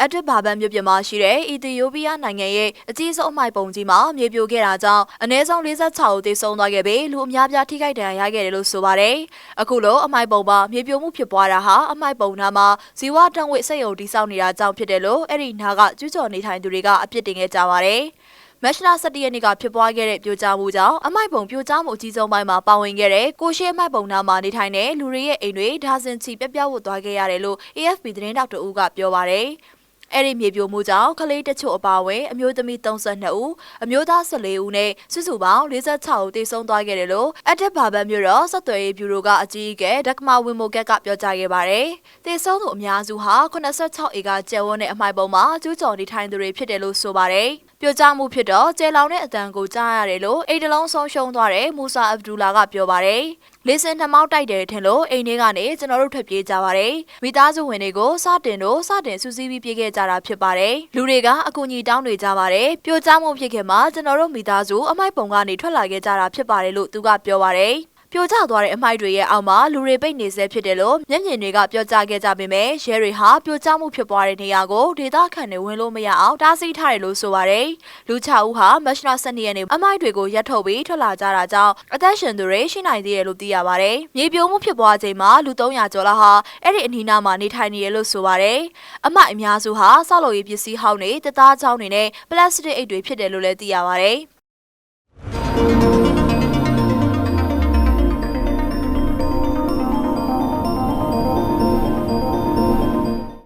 အက်တစ်ဘာဘန်မြို့ပြင်မှာရှိတဲ့အီသီယိုးပီးယားနိုင်ငံရဲ့အကြီးဆုံးအမိုက်ပုံကြီးမှာမြေပြိုခဲ့တာကြောင့်အနည်းဆုံး46ဦးသေဆုံးသွားခဲ့ပြီးလူအများပြားထိခိုက်ဒဏ်ရာရခဲ့တယ်လို့ဆိုပါတယ်။အခုလိုအမိုက်ပုံမှာမြေပြိုမှုဖြစ်ပွားတာဟာအမိုက်ပုံနာမှာဇီဝတံဝိစက်ရုံတိစောက်နေတာကြောင့်ဖြစ်တယ်လို့အဲ့ဒီနာကကျူးကျော်နေထိုင်သူတွေကအပြစ်တင်ခဲ့ကြပါတယ်။မက်ရှလာ17ရက်နေ့ကဖြစ်ပွားခဲ့တဲ့ပြိုကျမှုကြောင့်အမိုက်ပုံပြိုကျမှုအကြီးဆုံးပိုင်းမှာပါဝင်ခဲ့တဲ့ကိုရှိအမိုက်ပုံနာမှာနေထိုင်တဲ့လူတွေရဲ့အိမ်တွေဒါဇင်ချီပြက်ပြားဝတ်သွားခဲ့ရတယ်လို့ AFP သတင်းတောက်တအူးကပြောပါရယ် အဲ့ဒီမြေပြိုမှုကြောင့်ကလေးတချို့အပါအဝင်အမျိုးသမီး32ဦးအမျိုးသား14ဦးနဲ့စုစုပေါင်း46ဦးသေဆုံးသွားခဲ့တယ်လို့အက်ဒက်ဘာဘန်မြို့တော်ဆက်သွယ်ရေးဘျူရိုကအကြီးအကဲဒက်မဝင်းမိုကက်ကပြောကြားခဲ့ပါတယ်။သေဆုံးသူအများစုဟာ86ဧကကျယ်ဝန်းတဲ့အမိုက်ပုံမှာကျူးကျော်နေထိုင်သူတွေဖြစ်တယ်လို့ဆိုပါတယ်။ ပြိုကျမှုဖြစ်တော့ကျဲလောင်တဲ့အတန်ကိုကြားရတယ်လို့အိမ်တလုံးဆုံးရှုံးသွားတဲ့မူဆာအဗ်ဒူလာကပြောပါတယ်။လေစင်နှမောက်တိုက်တယ်ထင်လို့အိမ်ထဲကနေကျွန်တော်တို့ထွက်ပြေးကြပါတယ်။မိသားစုဝင်တွေကိုစတင်တို့စတင်စူးစီးပြီးပြေးခဲ့ကြတာဖြစ်ပါတယ်။လူတွေကအကူအညီတောင်းနေကြပါတယ်။ပြိုကျမှုဖြစ်ခင်မှာကျွန်တော်တို့မိသားစုအမိုက်ပုံကနေထွက်လာခဲ့ကြတာဖြစ်ပါတယ်လို့သူကပြောပါတယ်။ ပြိုကျသွားတဲ့အမိုက်တွေရဲ့အောက်မှာလူတွေပိတ်နေဆဲဖြစ်တယ်လို့မျက်မြင်တွေကပြောကြားခဲ့ကြပေမဲ့ရဲတွေဟာပြိုကျမှုဖြစ်ပွားတဲ့နေရာကိုဒေသခံတွေဝင်လို့မရအောင်တားဆီးထားတယ်လို့ဆိုပါတယ်။လူ6ဦးဟာမက်ရှနာ12ရက်နေ့အမိုက်တွေကိုရပ်ထုတ်ပြီးထွက်လာကြတာကြောင့်အသက်ရှင်သူတွေရှိနိုင်သေးတယ်လို့သိရပါတယ်။မြေပြိုမှုဖြစ်ပွားချိန်မှာလူ300ကျော်လောက်ဟာအဲ့ဒီအနီးနားမှာနေထိုင်နေရလို့ဆိုပါတယ်။အမိုက်အများစုဟာဆောက်လုပ်ရေးပစ္စည်းဟောင်းတွေတသားချောင်းတွေနဲ့ပလတ်စတစ်အိတ်တွေဖြစ်တယ်လို့လည်းသိရပါတယ်။